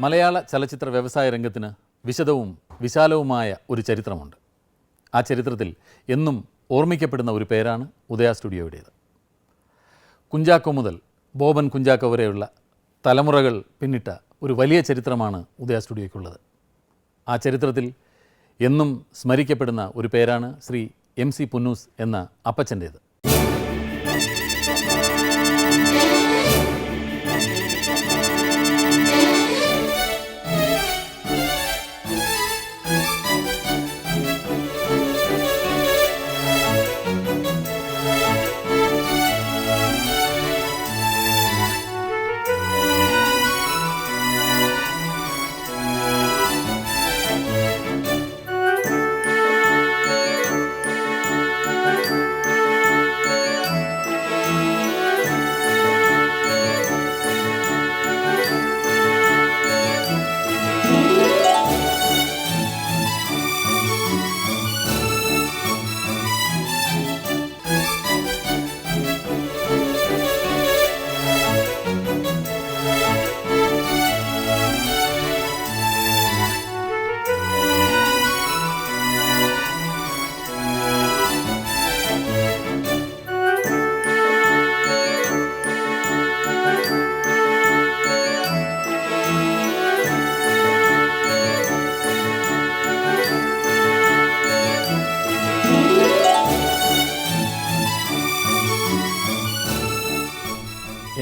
മലയാള ചലച്ചിത്ര വ്യവസായ രംഗത്തിന് വിശദവും വിശാലവുമായ ഒരു ചരിത്രമുണ്ട്. ആ ചരിത്രത്തിൽ എന്നും ഓർമ്മിക്കപ്പെടുന്ന ഒരു പേരാണ് ഉദയ സ്റ്റുഡിയോയുടേത്. കുഞ്ചാക്കോ മുതൽ ബോബൻ കുഞ്ചാക്കോ വരെയുള്ള തലമുറകൾ പിന്നിട്ട ഒരു വലിയ ചരിത്രമാണ് ഉദയ സ്റ്റുഡിയോയ്ക്കുള്ളത്. ആ ചരിത്രത്തിൽ എന്നും സ്മരിക്കപ്പെടുന്ന ഒരു പേരാണ് ശ്രീ എം സി പുന്നൂസ് എന്ന അപ്പച്ചന്റേത്.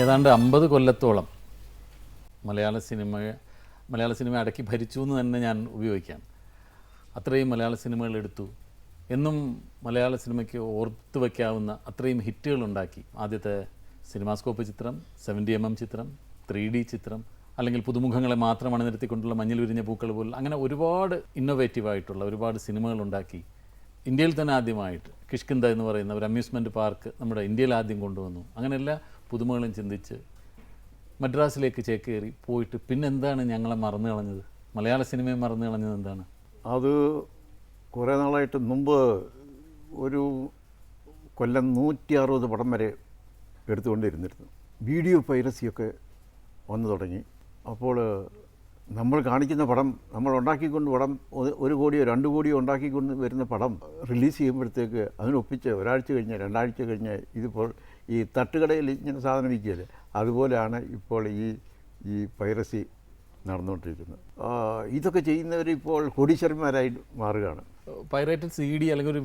ഏതാണ്ട് അമ്പത് കൊല്ലത്തോളം മലയാള സിനിമ മലയാള സിനിമ അടക്കി ഭരിച്ചു എന്ന് തന്നെ ഞാൻ ഉപയോഗിക്കാം. അത്രയും മലയാള സിനിമകൾ എടുത്തു. എന്നും മലയാള സിനിമയ്ക്ക് ഓർത്ത് വയ്ക്കാവുന്ന അത്രയും ഹിറ്റുകൾ ഉണ്ടാക്കി. ആദ്യത്തെ സിനിമാസ്കോപ്പ് ചിത്രം സെവന്റി എം എം ചിത്രം ത്രീ ഡി ചിത്രം അല്ലെങ്കിൽ പുതുമുഖങ്ങളെ മാത്രം അണിനിരത്തിക്കൊണ്ടുള്ള മഞ്ഞൾ വിരിഞ്ഞ പൂക്കൾ പോലുള്ള അങ്ങനെ ഒരുപാട് ഇന്നൊവേറ്റീവ് ആയിട്ടുള്ള ഒരുപാട് സിനിമകൾ ഉണ്ടാക്കി. ഇന്ത്യയിൽ തന്നെ ആദ്യമായിട്ട് കിഷ്കിന്ത എന്ന് പറയുന്ന ഒരു അമ്യൂസ്മെന്റ് പാർക്ക് നമ്മുടെ ഇന്ത്യയിൽ ആദ്യം കൊണ്ടുവന്നു. അങ്ങനെയുള്ള പുതുമകളും ചിന്തിച്ച് മദ്രാസിലേക്ക് ചേക്കേറി പോയിട്ട് പിന്നെന്താണ് ഞങ്ങളെ മറന്നു കളഞ്ഞത്? മലയാള സിനിമയെ മറന്നു കളഞ്ഞത് എന്താണ്? അത് കുറേ നാളായിട്ട് മുമ്പ് ഒരു കൊല്ലം നൂറ്റി അറുപത് പടം വരെ എടുത്തുകൊണ്ടിരുന്നിരുന്നു. വീഡിയോ പൈറസിയൊക്കെ വന്നു തുടങ്ങി. അപ്പോൾ നമ്മൾ കാണിക്കുന്ന പടം നമ്മൾ ഉണ്ടാക്കിക്കൊണ്ട് പടം ഒരു- കോടിയോ രണ്ട് കോടിയോ ഉണ്ടാക്കിക്കൊണ്ട് വരുന്ന പടം റിലീസ് ചെയ്യുമ്പോഴത്തേക്ക് അതിനൊപ്പിച്ച് ഒരാഴ്ച കഴിഞ്ഞ് രണ്ടാഴ്ച കഴിഞ്ഞ് ഇതിപ്പോൾ ഈ തട്ടുകടയിൽ ഇങ്ങനെ സാധനം വിൽക്കുകയല്ലേ? അതുപോലെയാണ് ഇപ്പോൾ ഈ ഈ പൈറസി നടന്നുകൊണ്ടിരിക്കുന്നത്. ഇതൊക്കെ ചെയ്യുന്നവർ ഇപ്പോൾ കോടീശ്വരന്മാരായി മാറുകയാണ്. പൈറേറ്റഡ് സി ഡി അല്ലെങ്കിൽ ഒരു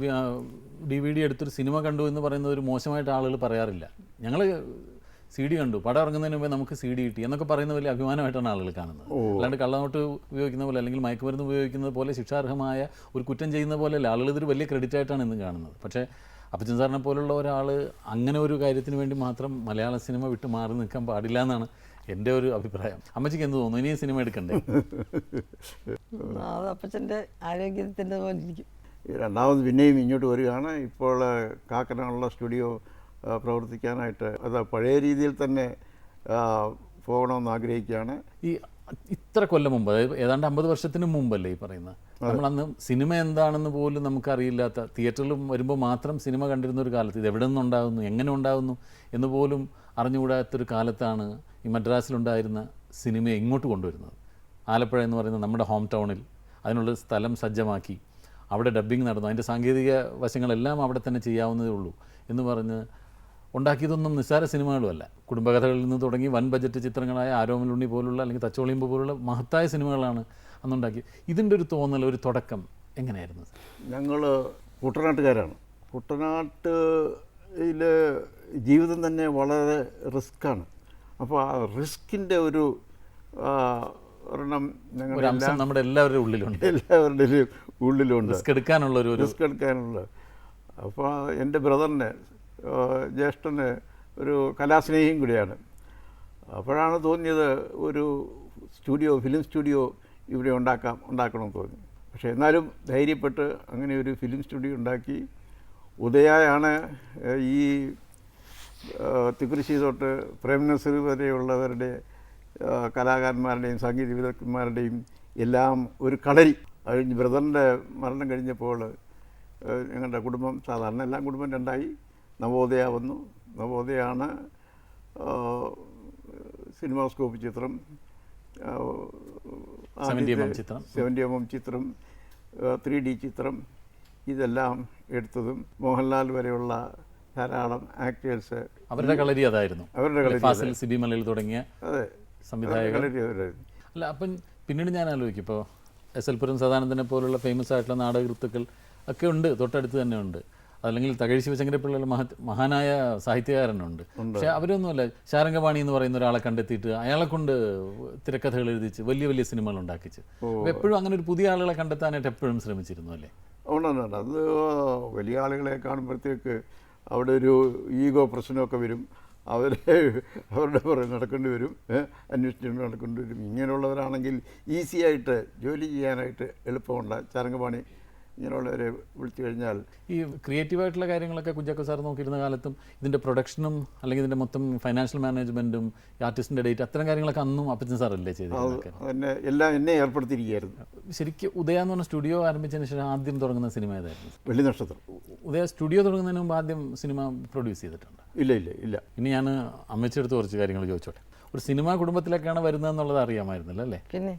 ഡി വി ഡി എടുത്തൊരു സിനിമ കണ്ടു എന്ന് പറയുന്നത് ഒരു മോശമായിട്ട് ആളുകൾ പറയാറില്ല. ഞങ്ങൾ സി ഡി കണ്ടു. പടം ഇറങ്ങുന്നതിന് മുമ്പേ നമുക്ക് സി ഡി കിട്ടി എന്നൊക്കെ പറയുന്ന വലിയ അഭിമാനമായിട്ടാണ് ആളുകൾ കാണുന്നത്. അല്ലാണ്ട് കള്ളനോട്ട് ഉപയോഗിക്കുന്ന പോലെ അല്ലെങ്കിൽ മയക്കുമരുന്ന് ഉപയോഗിക്കുന്നത് പോലെ ശിക്ഷാർഹമായ ഒരു കുറ്റം ചെയ്യുന്ന പോലെയല്ല ആളുകൾ ഇതൊരു വലിയ ക്രെഡിറ്റ് ആയിട്ടാണ് ഇന്ന് കാണുന്നത്. പക്ഷേ അപ്പച്ചൻ സാറിനെ പോലുള്ള ഒരാൾ അങ്ങനെ ഒരു കാര്യത്തിന് വേണ്ടി മാത്രം മലയാള സിനിമ വിട്ട് മാറി നിൽക്കാൻ പാടില്ല എന്നാണ് എന്റെ ഒരു അഭിപ്രായം. അമ്മച്ചിക്ക് എന്ത് തോന്നുന്നു? ഇനിയും സിനിമ എടുക്കണ്ടേ? അത് അപ്പച്ചന്റെ ആരോഗ്യത്തിന്റെ പോലെ ഇരിക്കും രണ്ടാമത് പിന്നെയും ഇങ്ങോട്ട് വരികയാണ്. ഇപ്പോൾ കാക്കനുള്ള സ്റ്റുഡിയോ പ്രവർത്തിക്കാനായിട്ട് അത് പഴയ രീതിയിൽ തന്നെ പോകണമെന്ന് ആഗ്രഹിക്കുകയാണ്. ഈ ഇത്ര കൊല്ലം മുമ്പ് അതായത് ഏതാണ്ട് അമ്പത് വർഷത്തിന് മുമ്പല്ലേ ഈ പറയുന്നത്? നമ്മളന്ന് സിനിമ എന്താണെന്ന് പോലും നമുക്കറിയില്ലാത്ത തിയേറ്ററിൽ വരുമ്പോൾ മാത്രം സിനിമ കണ്ടിരുന്ന ഒരു കാലത്ത് ഇത് എവിടെ നിന്നുണ്ടാകുന്നു എങ്ങനെ ഉണ്ടാകുന്നു എന്ന് പോലും അറിഞ്ഞുകൂടാത്തൊരു കാലത്താണ് ഈ മദ്രാസിലുണ്ടായിരുന്ന സിനിമ ഇങ്ങോട്ട് കൊണ്ടുവരുന്നത്. ആലപ്പുഴ എന്ന് പറയുന്ന നമ്മുടെ ഹോം ടൗണിൽ അതിനുള്ള സ്ഥലം സജ്ജമാക്കി അവിടെ ഡബ്ബിംഗ് നടന്നു. അതിന്റെ സാങ്കേതിക വശങ്ങളെല്ലാം അവിടെ തന്നെ ചെയ്യാവുന്നതേ ഉള്ളൂ എന്ന് പറഞ്ഞ് ഉണ്ടാക്കിയതൊന്നും നിസ്സാര സിനിമകളുമല്ല. കുടുംബകഥകളിൽ നിന്ന് തുടങ്ങി വൻ ബജറ്റ് ചിത്രങ്ങളായ ആരോമലുണ്ണി പോലുള്ള അല്ലെങ്കിൽ തച്ചോളിയമ്പ് പോലുള്ള മഹത്തായ സിനിമകളാണ് അന്നുണ്ടാക്കിയത്. ഇതിന്റെ ഒരു തോന്നൽ ഒരു തുടക്കം എങ്ങനെയായിരുന്നു? ഞങ്ങൾ കുട്ടനാട്ടുകാരാണ്. കുട്ടനാട്ടിൽ ജീവിതം തന്നെ വളരെ റിസ്ക്കാണ്. അപ്പോൾ ആ റിസ്കിന്റെ ഒരു ഒരെണ്ണം നമ്മുടെ എല്ലാവരുടെ ഉള്ളിലുണ്ട്. എല്ലാവരുടെയും ഉള്ളിലുണ്ട്. റിസ്ക് എടുക്കാനുള്ള ഒരു റിസ്ക് എടുക്കാനുള്ള അപ്പോൾ എന്റെ ബ്രദറിന് ജ്യേഷ്ഠന് ഒരു കലാസ്നേഹിയും കൂടിയാണ്. അപ്പോഴാണ് തോന്നിയത് ഒരു സ്റ്റുഡിയോ ഫിലിം സ്റ്റുഡിയോ ഇവിടെ ഉണ്ടാക്കാം ഉണ്ടാക്കണമെന്ന് തോന്നി. പക്ഷേ എന്നാലും ധൈര്യപ്പെട്ട് അങ്ങനെ ഒരു ഫിലിം സ്റ്റുഡിയോ ഉണ്ടാക്കി. ഉദയാണ് ഈ തിക്കുരിശി തൊട്ട് പ്രേംനസർ വരെയുള്ളവരുടെ കലാകാരന്മാരുടെയും സംഗീത വിദഗ്ധന്മാരുടെയും എല്ലാം ഒരു കളരി. കഴിഞ്ഞ് ബ്രദറിന്റെ മരണം കഴിഞ്ഞപ്പോൾ ഞങ്ങളുടെ കുടുംബം സാധാരണ എല്ലാം കുടുംബം രണ്ടായി. നവോദയ വന്നു. നവോദയാണ് സിനിമാസ്കോപ്പ് ചിത്രം സെവന്റി എം എം ചിത്രം. ത്രീ ഡി ചിത്രം ഇതെല്ലാം എടുത്തതും മോഹൻലാൽ വരെയുള്ള ധാരാളം ആക്ടേഴ്സ്. അവരുടെ കളരി അതായിരുന്നു. അവരുടെ കളരി സിബി മലയിൽ തുടങ്ങിയ അതെ. സംവിധായകർ. അല്ല അപ്പം പിന്നീട് ഞാൻ ആലോചിക്കും. ഇപ്പോൾ എസ് എൽ പുരം സദാനന്ദനെ പോലുള്ള ഫേമസ് ആയിട്ടുള്ള നാടകൃത്തുക്കൾ ഒക്കെ ഉണ്ട് തൊട്ടടുത്ത് തന്നെ ഉണ്ട്. അല്ലെങ്കിൽ തകഴി ശിവശങ്കര പിള്ളയുടെ മഹ മഹാനായ സാഹിത്യകാരനുണ്ട്. പക്ഷെ അവരൊന്നുമല്ല. ശാരംഗപാണി എന്ന് പറയുന്ന ഒരാളെ കണ്ടെത്തിയിട്ട് അയാളെ കൊണ്ട് തിരക്കഥകൾ എഴുതിച്ച് വലിയ വലിയ സിനിമകൾ ഉണ്ടാക്കിച്ച്. എപ്പോഴും അങ്ങനെ ഒരു പുതിയ ആളുകളെ കണ്ടെത്താനായിട്ട് എപ്പോഴും ശ്രമിച്ചിരുന്നു അല്ലേ? ഉണ്ടുണ്ട് അത് വലിയ ആളുകളെ കാണുമ്പോഴത്തേക്ക് അവിടെ ഒരു ഈഗോ പ്രശ്നമൊക്കെ വരും. അവരെ അവരുടെ പുറകെ നടക്കേണ്ടി വരും. അന്വേഷിച്ചുകൊണ്ട് നടക്കേണ്ടി വരും. ഇങ്ങനെയുള്ളവരാണെങ്കിൽ ഈസിയായിട്ട് ജോലി ചെയ്യാനായിട്ട് എളുപ്പമുണ്ട് ചാരംഗപാണി ഇങ്ങനെയുള്ളവരെ വിളിച്ചു കഴിഞ്ഞാൽ ഈ ക്രിയേറ്റീവായിട്ടുള്ള കാര്യങ്ങളൊക്കെ കുഞ്ചാക്കോ സാർ നോക്കിയിരുന്ന കാലത്തും ഇതിന്റെ പ്രൊഡക്ഷനും അല്ലെങ്കിൽ ഇതിന്റെ മൊത്തം ഫൈനാൻഷ്യൽ മാനേജ്മെന്റും ആർട്ടിസ്റ്റിന്റെ ഡേറ്റ് അത്തരം കാര്യങ്ങളൊക്കെ അന്നും അപ്പച്ചൻ സാറല്ലേ ചെയ്തത് എന്നെ എല്ലാം എന്നെ ഏർപ്പെടുത്തിയിരിക്കുകയായിരുന്നു. ശരിക്കും ഉദയ എന്ന് പറഞ്ഞ സ്റ്റുഡിയോ ആരംഭിച്ചതിന് ശേഷം ആദ്യം തുടങ്ങുന്ന സിനിമ ഏതായിരുന്നു? വെള്ളി നക്ഷത്രം. ഉദയ സ്റ്റുഡിയോ തുടങ്ങുന്നതിന് മുമ്പ് ആദ്യം സിനിമ പ്രൊഡ്യൂസ് ചെയ്തിട്ടുണ്ട്? ഇല്ല ഇല്ല ഇല്ല. ഇനി ഞാൻ അമ്മച്ചെടുത്ത് കുറച്ച് കാര്യങ്ങൾ ചോദിച്ചോട്ടെ. ഒരു സിനിമാ കുടുംബത്തിലേക്കാണ് വരുന്നതെന്നുള്ളത് അറിയാമായിരുന്നില്ല അല്ലേ? പിന്നെ?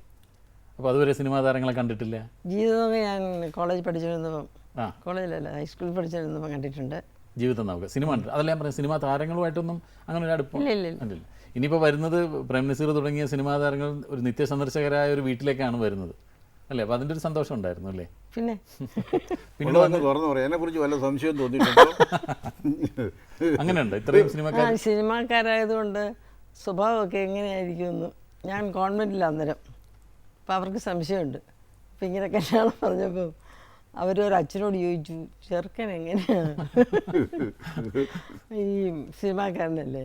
അപ്പോൾ അതുവരെ സിനിമാ താരങ്ങളെ കണ്ടിട്ടില്ല? ജീവിതമൊക്കെ ഞാൻ കോളേജ് പഠിച്ചിരുന്നപ്പം ആ. കോളേജിലല്ല ഹൈസ്കൂളിൽ പഠിച്ചിരുന്നപ്പം കണ്ടിട്ടുണ്ട്. ജീവിതം നമുക്ക്. സിനിമ കണ്ടിട്ട്. അതല്ല ഞാൻ പറഞ്ഞത് സിനിമാ താരങ്ങളുമായിട്ടൊന്നും അങ്ങനെ ഒരു അടുപ്പം ഇല്ല ഇല്ല ഇനിയിപ്പോൾ വരുന്നത് പ്രേം നസീർ തുടങ്ങിയ സിനിമാ താരങ്ങൾ ഒരു നിത്യ സന്ദർശകരായ ഒരു വീട്ടിലേക്കാണ് വരുന്നത്. അല്ലേ? അപ്പോൾ അതിന്റെ ഒരു സന്തോഷം ഉണ്ടായിരുന്നു അല്ലേ? പിന്നെ? പിന്നെ ഉള്ളതെന്ന് തുറന്നു പറയാം. എന്നെ കുറിച്ച് വല്ല സംശയം തോന്നിയിട്ടുണ്ടോ? അങ്ങനെയുണ്ട്? ഇത്രയും സിനിമക്കാർ ആ സിനിമാക്കാരായതുകൊണ്ട് സ്വഭാവമൊക്കെ എങ്ങനെയായിരിക്കുമെന്ന് ഞാൻ കോൺവെന്റിൽ അന്നേരം. അപ്പോൾ അവർക്ക് സംശയമുണ്ട്. അപ്പം ഇങ്ങനെ കല്യാണം പറഞ്ഞപ്പോൾ അവരൊരു അച്ഛനോട് ചോദിച്ചു ചെറുക്കൻ എങ്ങനെയാണ്? ഈ സിനിമാക്കാരനല്ലേ.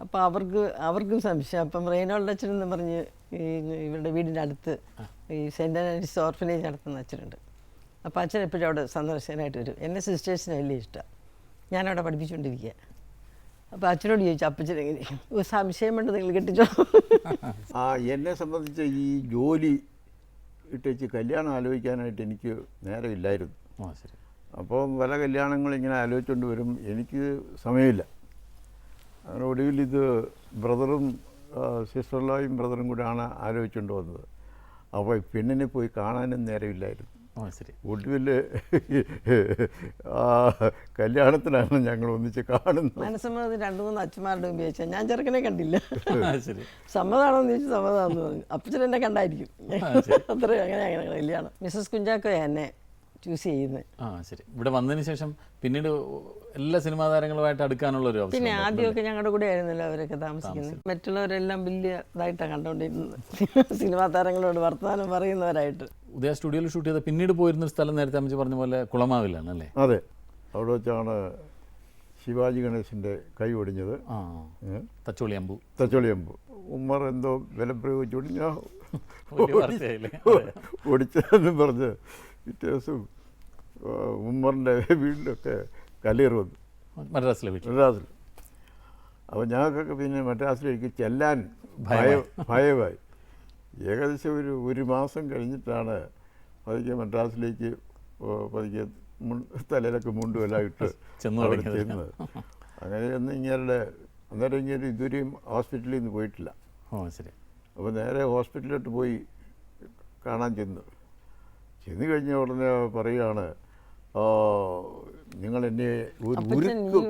അപ്പോൾ അവർക്ക് അവർക്കും സംശയം. അപ്പം റെയ്നോൾഡ് അച്ഛൻ എന്ന് പറഞ്ഞ് ഈ ഇവരുടെ വീടിന്റെ അടുത്ത് ഈ സെന്റ് ആൻഡ്രീസ് ഓർഫനേജ് നടത്തുന്ന അച്ഛനുണ്ട്. അപ്പോൾ അച്ഛൻ എപ്പോഴും അവിടെ സന്ദർശനമായിട്ട് വരും. എന്നെ സിസ്റ്റേഴ്സിന് വലിയ ഇഷ്ടമാണ് ഞാനവിടെ പഠിപ്പിച്ചുകൊണ്ടിരിക്കുക അപ്പോൾ അച്ഛനോട് ചോദിച്ചു അപ്പച്ചൻ എങ്ങനെ "ഓ, സംശയം വേണ്ട നിങ്ങൾ കെട്ടിച്ചോ? ആ എന്നെ സംബന്ധിച്ച് ഈ ജോലി ഇട്ടേച്ച് കല്യാണം ആലോചിക്കാനായിട്ട് എനിക്ക് നേരമില്ലായിരുന്നു ഇല്ലായിരുന്നു. അപ്പോൾ പല കല്യാണങ്ങൾ ഇങ്ങനെ ആലോചിച്ചുകൊണ്ട് വരും. എനിക്ക് സമയമില്ല. അങ്ങനെ ഒടുവിൽ ഇത് ബ്രദറും സിസ്റ്റർലോയും ബ്രദറും കൂടെയാണ് ആലോചിച്ചുകൊണ്ട് വന്നത്. അപ്പോൾ പെണ്ണിനെ പോയി കാണാനും നേരമില്ലായിരുന്നു ഒടുവിൽ ആ കല്യാണത്തിനാണ് ഞങ്ങൾ ഒന്നിച്ച് കാണുന്നത്. മനസ്സമ്മതത്തിന് രണ്ട് മൂന്ന് അച്ഛന്മാരുടെ മുമ്പ് ചോദിച്ചാൽ ഞാൻ ചെറുക്കനെ കണ്ടില്ല. സമ്മതാണോ എന്ന് ചോദിച്ചു സമ്മതമാണെന്ന് പറഞ്ഞു. അപ്പച്ചൻ എന്നെ കണ്ടായിരിക്കും. അത്ര അങ്ങനെ അങ്ങനെ കല്യാണം. മിസ്സസ് കുഞ്ചാക്കോ എന്നെ ചൂസ് ചെയ്യുന്നത്. ആ ശരി. ഇവിടെ വന്നതിന് ശേഷം പിന്നീട് എല്ലാ സിനിമാ താരങ്ങളുമായിട്ട് അടുക്കാനുള്ള ഒരു അവസരം പിന്നെ. ആദ്യമൊക്കെ ഞങ്ങളുടെ കൂടെ ആയിരുന്നല്ലോ അവരൊക്കെ താമസിക്കുന്നത്. മറ്റുള്ളവരെല്ലാം വലിയ ഇതായിട്ടാണ് കണ്ടുകൊണ്ടിരുന്നത് സിനിമാ താരങ്ങളോട് വർത്തമാനം പറയുന്നവരായിട്ട്. ഉദയ സ്റ്റുഡിയോയിൽ ഷൂട്ട് ചെയ്ത പിന്നീട് പോയിരുന്ന ഒരു സ്ഥലം നേരത്തെ അമ്മച്ച് പറഞ്ഞ പോലെ കുളമാവിലാണ് അല്ലേ? അതെ. അവിടെ വെച്ചാണ് ശിവാജി ഗണേശന്റെ കൈ ഒടിഞ്ഞത്. ആ അമ്പു. തച്ചോളി അമ്പു. ഉമ്മർ എന്തോ വില പ്രയോഗിച്ചുകൊണ്ട് ഞാൻ ഓടിച്ചതെന്ന് പറഞ്ഞ് പിറ്റേ ദിവസം ആ, ഉമ്മറിന്റെ വീട്ടിലൊക്കെ കല്ലേറ് വന്നു. മദ്രാസിലെ മദ്രാസിൽ. അപ്പോൾ ഞങ്ങൾക്കൊക്കെ പിന്നെ മദ്രാസിലേക്ക് ചെല്ലാൻ ഭയ ഭയമായി. ഏകദേശം ഒരു ഒരു മാസം കഴിഞ്ഞിട്ടാണ് പതുക്കെ മദ്രാസിലേക്ക് പതുക്കെ മുൺ തലയിലൊക്കെ മുണ്ടുമെല്ലാം ഇട്ട് അവിടെ. ചെന്നത് അങ്ങനെ ചെന്ന് ഇങ്ങനെ അന്നേരം ഇങ്ങനെ ഇതുവരെയും ഹോസ്പിറ്റലിൽ നിന്ന് പോയിട്ടില്ല. ഓ ശരി. അപ്പോൾ നേരെ ഹോസ്പിറ്റലിലോട്ട് പോയി കാണാൻ ചെന്നു. ചെന്ന് കഴിഞ്ഞ ഉടനെ പറയുകയാണ് "ആ, നിങ്ങൾ എന്നെ ഒരു ഉരുക്ക്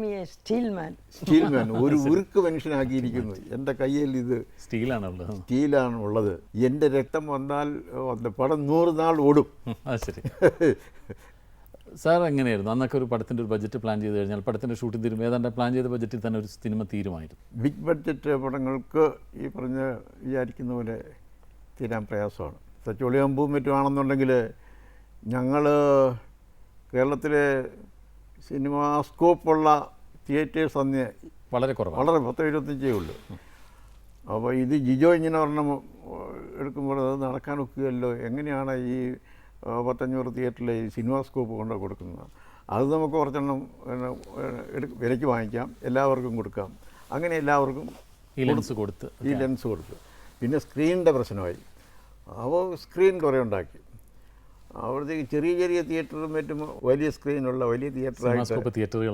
me a steel man steel man ഒരു ഉരുക്ക് മനുഷ്യനാക്കിയിരിക്കുന്നു. എന്റെ കയ്യിൽ ഇത് സ്റ്റീലാണുള്ളത് സ്റ്റീലാണ് ഉള്ളത്. എന്റെ രക്തം വന്നാൽ വന്ന പടം നൂറ് നാൾ ഓടും. ശരി. സാർ എങ്ങനെയായിരുന്നു? അന്നൊക്കെ ഒരു പടത്തിന്റെ ഒരു ബഡ്ജറ്റ് പ്ലാൻ ചെയ്ത് കഴിഞ്ഞാൽ പടത്തിന്റെ ഷൂട്ടിംഗ് തീരും. ഏതാണ്ട് പ്ലാൻ ചെയ്ത ബഡ്ജറ്റിൽ തന്നെ ഒരു സിനിമ തീരുമായിരുന്നു. ബിഗ് ബഡ്ജറ്റ് പടങ്ങൾക്ക് ഈ പറഞ്ഞ വിചാരിക്കുന്ന പോലെ തീരാൻ പ്രയാസമാണ്. തച്ചോളിയമ്പും മറ്റുമാണെന്നുണ്ടെങ്കിൽ ഞങ്ങൾ കേരളത്തിലെ സിനിമാ സ്കോപ്പുള്ള തിയേറ്റേഴ്സ് അന്ന് വളരെ കുറവ് വളരെ പത്ത് ഇരുപത്തഞ്ചേ ഉള്ളൂ. അപ്പോൾ ഇത് ജിജോ ഇങ്ങനെ ഒരെണ്ണം എടുക്കുമ്പോൾ അത് നടക്കാൻ ഒക്കുകയല്ലോ? എങ്ങനെയാണ് ഈ പത്തഞ്ഞൂറ് തിയേറ്ററിൽ ഈ സിനിമാ സ്കോപ്പ് കൊണ്ട് കൊടുക്കുന്നത്? അത് നമുക്ക് കുറച്ചെണ്ണം വിലയ്ക്ക് വാങ്ങിക്കാം. എല്ലാവർക്കും കൊടുക്കാം. അങ്ങനെ എല്ലാവർക്കും ഈ ലെൻസ് കൊടുത്ത്. ഈ ലെൻസ് കൊടുത്ത്. പിന്നെ സ്ക്രീനിന്റെ പ്രശ്നമായി. അപ്പോൾ സ്ക്രീൻ കുറേ ഉണ്ടാക്കി. അവിടത്തേക്ക് ചെറിയ ചെറിയ തിയേറ്ററും മറ്റും വലിയ സ്ക്രീനുള്ള വലിയ തിയേറ്ററായിട്ട് തിയേറ്ററുകളാണ്